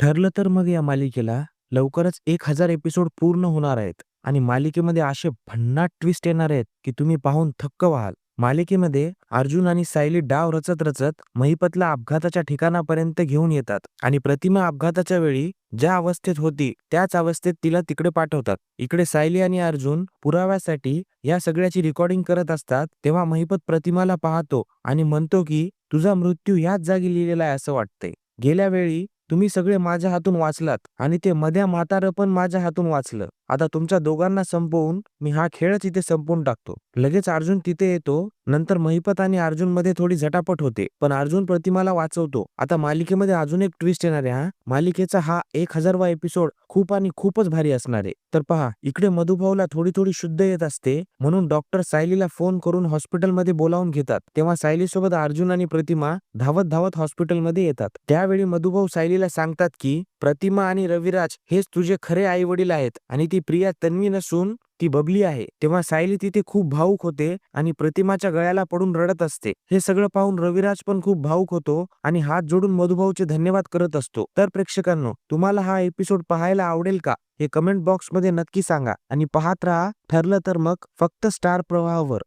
ठरलं तर मग या मालिकेला लवकरच एक हजार एपिसोड पूर्ण होणार आहेत. आणि मालिकेमध्ये असे भन्नाट ट्विस्ट येणार आहेत की तुम्ही पाहून थक्क व्हाल. मालिकेमध्ये अर्जुन आणि सायली डाव रचत रचत महिपतला अपघाताच्या ठिकाणापर्यंत घेऊन येतात. आणि प्रतिमा अपघाताच्या वेळी ज्या अवस्थेत होती त्याच अवस्थेत तिला तिकडे पाठवतात. इकडे सायली आणि अर्जुन पुराव्यासाठी या सगळ्याची रेकॉर्डिंग करत असतात तेव्हा महिपत प्रतिमाला पाहतो आणि म्हणतो की तुझा मृत्यू याच जागी लिहिलेला आहे असं वाटतंय. गेल्या वेळी तुम्ही सगळे माझ्या हातून वाचलात आणि ते मध्या म्हातारं पण माझ्या हातून वाचलं. आता तुमच्या दोघांना संपवून मी हा खेळच इथे संपवून टाकतो. लगेच अर्जुन तिथे येतो नंतर महिपत आणि अर्जुनमध्ये थोडी झटापट होते पण अर्जुन प्रतिमाला वाचवतो. आता मालिकेमध्ये अजून एक ट्विस्ट येणार आहे हा. मालिकेचा हा एक हजारवा एपिसोड खूप आणि खूपच भारी असणार आहे. तर पहा इकडे मधुभाऊला थोडी थोडी शुद्ध येत असते म्हणून डॉक्टर सायलीला फोन करून हॉस्पिटलमध्ये बोलावून घेतात. तेव्हा सायली सोबत अर्जुन आणि प्रतिमा धावत धावत हॉस्पिटलमध्ये येतात. त्यावेळी मधुभाऊ सायलीला सांगतात की प्रतिमा आणि रविराज हेच तुझे खरे आई वडील आहेत आणि ती प्रिया तन्वी नसून ती बबली आहे तेव्हा सायली तिथे खूप भाऊक होते आणि प्रतिमाच्या गळ्याला पडून रडत असते. हे सगळं पाहून रविराज पण खूप भाऊक होतो आणि हात जोडून मधुभाऊचे धन्यवाद करत असतो. तर प्रेक्षकांनो तुम्हाला हा एपिसोड पाहायला आवडेल का? हे कमेंट बॉक्समध्ये नक्की सांगा आणि पाहत राहा. ठरलं तर मग फक्त स्टार प्रवाहावर.